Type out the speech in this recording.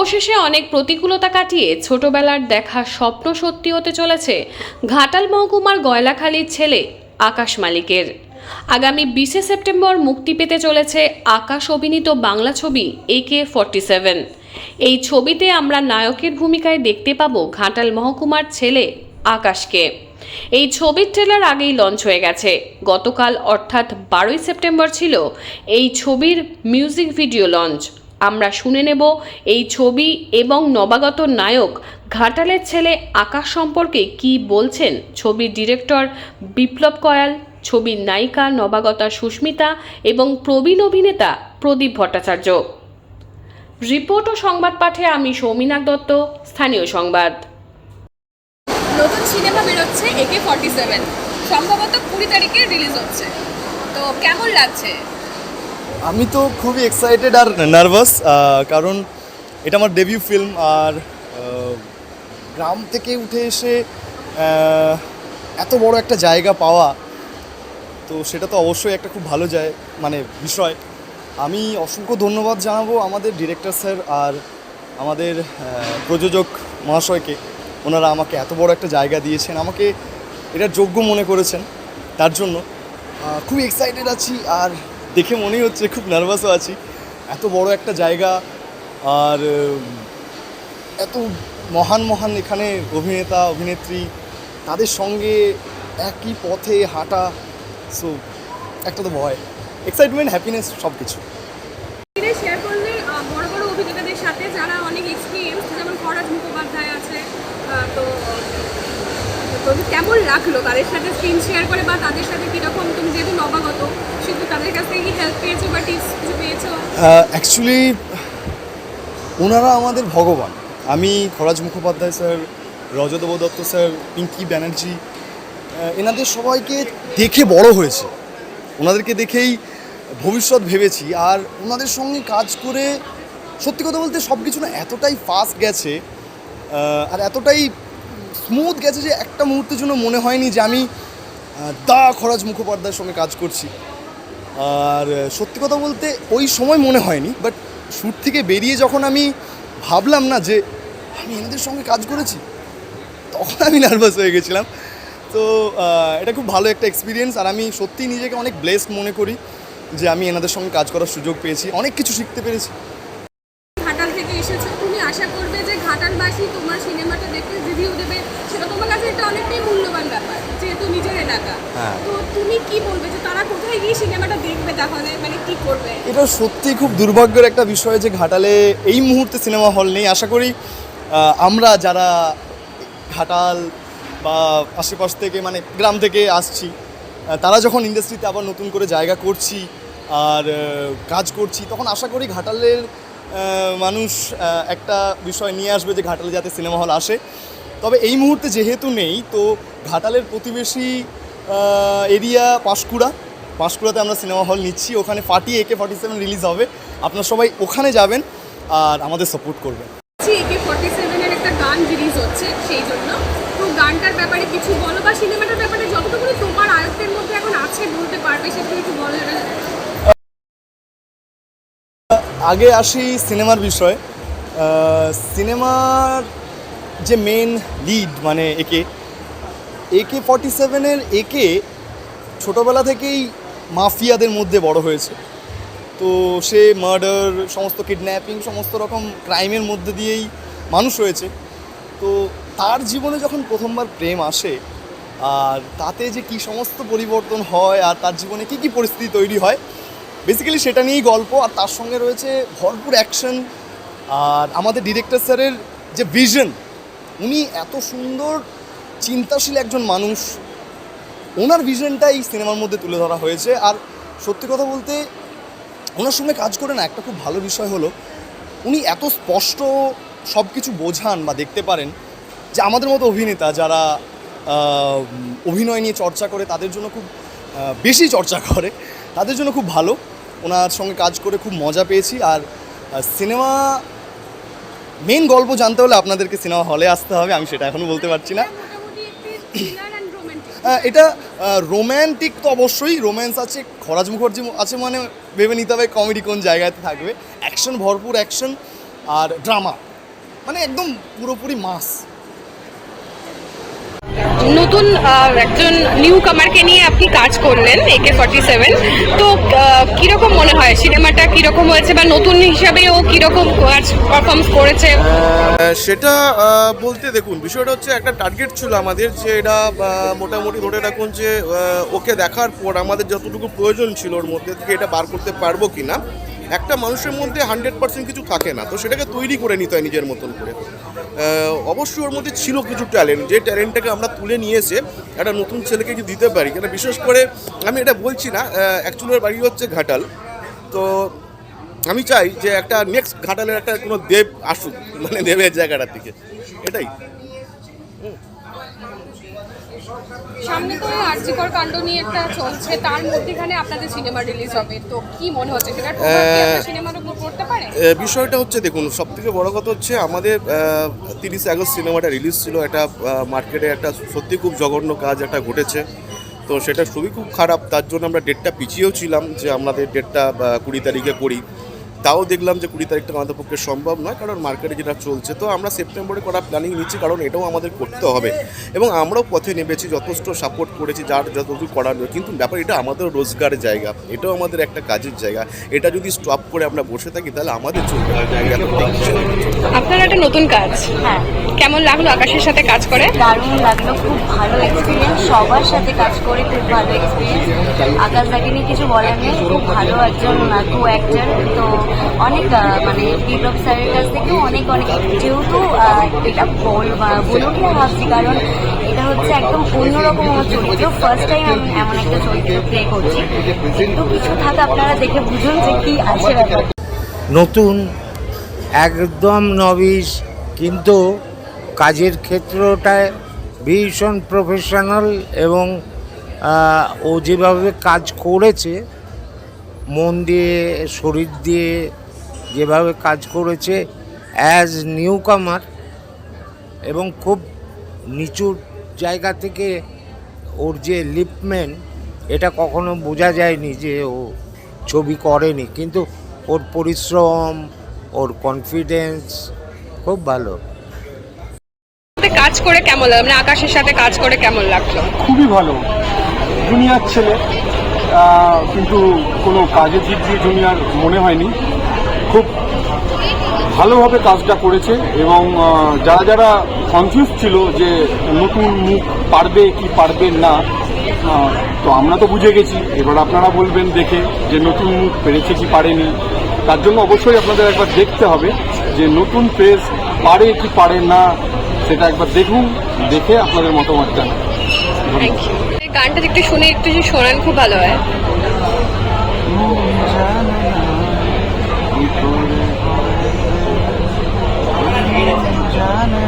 অবশেষে অনেক প্রতিকূলতা কাটিয়ে ছোটবেলার দেখা স্বপ্ন সত্যি হতে চলেছে ঘাটাল মহকুমার গয়লাখালীর ছেলে আকাশ মালিকের। আগামী বিশে সেপ্টেম্বর মুক্তি পেতে চলেছে আকাশ অভিনীত বাংলা ছবি একে ফর্টি সেভেন। এই ছবিতে আমরা নায়কের ভূমিকায় দেখতে পাবো ঘাটাল মহকুমার ছেলে আকাশকে। এই ছবির ট্রেলার আগেই লঞ্চ হয়ে গেছে। গতকাল অর্থাৎ বারোই সেপ্টেম্বর ছিল এই ছবির মিউজিক ভিডিও লঞ্চ। আমরা শুনে নেব এই ছবি এবং নবাগত নায়ক ঘাটালের ছেলে আকাশ সম্পর্কে কি বলছেন ছবির ডিরেক্টর বিপ্লব কয়াল, ছবির নায়িকা নবাগতা সুস্মিতা এবং প্রবীণ অভিনেতা প্রদীপ ভট্টাচার্য। রিপোর্ট ও সংবাদ পাঠে আমি সৌমিনাক দত্ত, স্থানীয় সংবাদ। নতুন সিনেমা বেরোচ্ছে একে ফর্টি সেভেন সম্ভবত কুড়ি তারিখে রিলিজ হচ্ছে। তো কেমন লাগছে? আমি তো খুবই এক্সাইটেড আর নার্ভাস কারণ এটা আমার ডেবিউ ফিল্ম আর গ্রাম থেকে উঠে এসে এত বড় একটা জায়গা পাওয়া, তো সেটা তো অবশ্যই একটা খুব ভালো যায় মানে বিষয়। আমি অসংখ্য ধন্যবাদ জানাব আমাদের ডিরেক্টর স্যার আর আমাদের প্রযোজক মহাশয়কে। ওনারা আমাকে এত বড় একটা জায়গা দিয়েছেন, আমাকে এটা যোগ্য মনে করেছেন, তার জন্য খুবই এক্সাইটেড আছি আর দেখে মনেই হচ্ছে খুব নার্ভাসও আছি। এত বড় একটা জায়গা, আর এত মহান মহান এখানে অভিনেতা, অভিনেত্রী, তাদের সঙ্গে একই পথে হাঁটা সো একটা তো ভয়। এক্সাইটমেন্ট হ্যাপিনেস সব কিছু যারা অনেক এক্সপিরিয়েন্স যেমন ফরাজ মুখোপাধ্যায় আছে তো তো কেমন লাগল? তাদের সাথে স্ক্রিন শেয়ার করে বা তাদের সাথে কীরকম তুমি যেহেতু নবাগত শুধু তাদের কাছ থেকে কি হেল্প পেয়েছ বা টিপস কিছু পেয়েছ? অ্যাকচুয়ালি ওনারা আমাদের ভগবান। আমি খরাজ মুখোপাধ্যায় স্যার রজতব দত্ত স্যার পিঙ্কি ব্যানার্জি এনাদের সবাইকে দেখে বড় হয়েছে। ওনাদেরকে দেখেই ভবিষ্যৎ ভেবেছি। আর ওনাদের সঙ্গে কাজ করে, সত্যি কথা বলতে সব কিছু না এতটাই ফাস্ট গেছে আর এতটাই স্মুথ গেছে যে একটা মুহূর্তের জন্য মনে হয়নি যে আমি দা খরাজ মুখোপাধ্যায়ের সঙ্গে কাজ করছি। আর সত্যি কথা বলতে ওই সময় মনে হয়নি বাট শ্যুট থেকে বেরিয়ে যখন আমি ভাবলাম না যে আমি এনাদের সঙ্গে কাজ করেছি, তখন আমি নার্ভাস হয়ে গেছিলাম। তো এটা খুব ভালো একটা এক্সপিরিয়েন্স আর আমি সত্যিই নিজেকে অনেক ব্লেসড মনে করি যে আমি এনাদের সঙ্গে কাজ করার সুযোগ পেয়েছি, অনেক কিছু শিখতে পেরেছি ঘাটাল থেকে এসেছ তুমি আশা করবে যে ঘাটালবাসী তোমার সিনেমাটা দেখে রিভিউ দেবে সেটা তোমার কাছে একটা অনেকটাই মূল্যবান ব্যাপার যেহেতু নিজের এলাকা হ্যাঁ। তো মানে এটা সত্যি খুব দুর্ভাগ্যের একটা বিষয় যে ঘাটালে এই মুহূর্তে সিনেমা হল নেই। আশা করি আমরা যারা ঘাটাল বা আশেপাশ থেকে মানে গ্রাম থেকে আসছি তারা যখন ইন্ডাস্ট্রিতে আবার নতুন করে জায়গা করছি আর কাজ করছি, তখন আশা করি ঘাটালের মানুষ একটা বিষয় নিয়ে আসবে যে ঘাটালে যাতে সিনেমা হল আসে। তবে এই মুহূর্তে যেহেতু নেই, তো ঘাটালের প্রতিবেশী এরিয়া পাঁশকুড়া। পাঁশকুড়াতে আমরা সিনেমা হল নিচ্ছি। ওখানে ফাটি একে ফর্টি সেভেন রিলিজ হবে। আপনারা সবাই ওখানে যাবেন আর আমাদের সাপোর্ট করবেন। একে ফর্টি সেভেনের একটা গান রিলিজ হচ্ছে সেই জন্য। তো গানটার ব্যাপারে কিছু বলো বা সিনেমাটার ব্যাপারে যতটুকু তোমার আয়ত্তের মধ্যে এখন আছে বলতে পারবে সেটা একটু বলো আগে আসি সিনেমার বিষয়। সিনেমার যে মেন লিড মানে একে একে ফর্টি সেভেনের একে ছোটোবেলা থেকেই মাফিয়াদের মধ্যে বড় হয়েছে। তো সে মার্ডার, সমস্ত কিডন্যাপিং, সমস্ত রকম ক্রাইমের মধ্যে দিয়েই মানুষ হয়েছে। তো তার জীবনে যখন প্রথমবার প্রেম আসে, আর তাতে যে কি সমস্ত পরিবর্তন হয়, আর তার জীবনে কি কি পরিস্থিতি তৈরি হয় বেসিক্যালি সেটা নিয়েই গল্প, আর তার সঙ্গে রয়েছে ভরপুর অ্যাকশন আর আমাদের ডিরেক্টর স্যারের যে ভিশন উনি এত সুন্দর চিন্তাশীল একজন মানুষ। ওনার ভিশনটা এই সিনেমার মধ্যে তুলে ধরা হয়েছে। আর সত্যি কথা বলতে, ওনার সঙ্গে কাজ করে না একটা খুব ভালো বিষয় হলো, উনি এত স্পষ্ট সব কিছু বোঝান বা দেখতে পারেন যে আমাদের মতো অভিনেতা যারা অভিনয় নিয়ে চর্চা করে, তাদের জন্য খুব বেশি চর্চা করে, তাদের জন্য খুব ভালো। ওনার সঙ্গে কাজ করে খুব মজা পেয়েছি। আর সিনেমা মেন গল্প জানতে হলে আপনাদেরকে সিনেমা হলে আসতে হবে, আমি সেটা এখনও বলতে পারছি না। এটা রোম্যান্টিক তো অবশ্যই রোম্যান্স আছে, খরাজ মুখার্জি আছে মানে ভেবে নিতে হবে কমেডি কোন জায়গাতে থাকবে। অ্যাকশন ভরপুর অ্যাকশন আর ড্রামা মানে একদম পুরোপুরি মাস নতুন একজন নিউ কামারকে নিয়ে আপনি কাজ করলেন একে ফর্টি সেভেন তো কীরকম মনে হয়? সিনেমাটা কীরকম হয়েছে বা নতুন হিসাবে ও কীরকম কাজ পারফর্ম করেছে? সেটা বলতে দেখুন, বিষয়টা হচ্ছে একটা টার্গেট ছিল আমাদের যে এটা মোটামুটি ধরে রাখুন যে ওকে দেখার পর আমাদের যতটুকু প্রয়োজন ছিল ওর মধ্যে থেকে এটা বার করতে পারব কি না একটা মানুষের মধ্যে হান্ড্রেড পার্সেন্ট কিছু থাকে না, তো সেটাকে তৈরি করে নিতে হয় নিজের মতন করে। অবশ্যই ওর মধ্যে ছিল কিছু ট্যালেন্ট যে ট্যালেন্টটাকে আমরা তুলে নিয়ে এসে একটা নতুন ছেলেকে কিছু দিতে পারি কেন বিশেষ করে আমি এটা বলছি না অ্যাকচুয়ালি ওর বাড়ি হচ্ছে ঘাটাল। তো আমি চাই যে একটা নেক্সট ঘাটালের একটা কোনো দেব আসুক মানে দেবের জায়গাটার দিকে। এটাই। সামনে তো আর্যিকর কাণ্ড নিয়ে একটা চলছে তার মধ্যেখানে আপনাদের সিনেমা রিলিজ হবে। তো কি মনে হচ্ছে সেটা সিনেমার উপর পড়তে পারে? বিষয়টা হচ্ছে দেখুন সব থেকে বড় কথা হচ্ছে আমাদের তিরিশে আগস্ট সিনেমাটা রিলিজ ছিল একটা মার্কেটে একটা সত্যি খুব জঘন্য কাজ একটা ঘটেছে। তো সেটা খুবই খুব খারাপ তার জন্য আমরা ডেটটা পিছিয়েও ছিলাম যে আমাদের ডেটটা কুড়ি তারিখে করি। তাও দেখলাম যে কুড়ি তারিখটা আমাদের পক্ষে সম্ভব নয় কারণ মার্কেটে যেটা চলছে তো আমরা সেপ্টেম্বরে করা প্ল্যানিং নিচ্ছি কারণ এটাও আমাদের করতে হবে। এবং আমরাও পথে নেমেছি যথেষ্ট সাপোর্ট করেছি যার যতটুকু করার নয়। কিন্তু ব্যাপার এটা আমাদের রোজগারের জায়গা এটাও আমাদের একটা কাজের জায়গা। এটা যদি স্টপ করে আমরা বসে থাকি তাহলে আমাদের চলবে না। আপনার একটা নতুন কাজ হ্যাঁ কেমন লাগল আকাশের সাথে কাজ করে? দারুণ লাগল খুব ভালো এক্সপিরিয়েন্স সবার সাথে কাজ করে খুব ভালো এক্সপিরিয়েন্স আকাশ দাকে নিয়ে কিছু বলার নেই খুব ভালো একজন কো অ্যাক্টর তো অনেক মানে বিপ্লব স্যারের কাছ থেকেও অনেক অনেক যেহেতু এটা বল কি ভাবছি, কারণ এটা হচ্ছে একদম অন্যরকম আমার চরিত্র। ফার্স্ট টাইম আমি এমন একটা চরিত্র প্লে করছি। কিন্তু কিছু থাকে আপনারা দেখে বুঝুন যে কি আছে নতুন, একদম নবিশ কিন্তু কাজের ক্ষেত্রটায় ভীষণ প্রফেশনাল এবং ও যেভাবে কাজ করেছে মন দিয়ে শরীর দিয়ে যেভাবে কাজ করেছে অ্যাজ নিউ কামার এবং খুব নিচু জায়গা থেকে ওর যে লিপমেন্ট এটা কখনো বোঝা যায়নি যে ও ছবি করেনি। কিন্তু ওর পরিশ্রম ওর কনফিডেন্স খুব ভালো। কাজ করে কেমন লাগল? মানে আকাশের সাথে কাজ করে কেমন লাগল? খুবই ভালো। জুনিয়র ছেলে। কিন্তু কোনো কাজের দিক দিয়ে জুনিয়র মনে হয়নি। খুব ভালোভাবে কাজটা করেছে এবং যারা যারা কনফিউজ ছিল যে নতুন মুখ পারবে কি পারবে না তো আমরা তো বুঝে গেছি। এবার আপনারা বলবেন দেখে যে নতুন মুখ পেরেছে কি পারেনি। তার জন্য অবশ্যই আপনাদের একবার দেখতে হবে যে নতুন পেজ পারে কি পারে না, সেটা একবার দেখুন, দেখে আপনাদের মতামত জানান। গানটা একটু শুনে একটু যে শোনান খুব ভালো হয়। জানা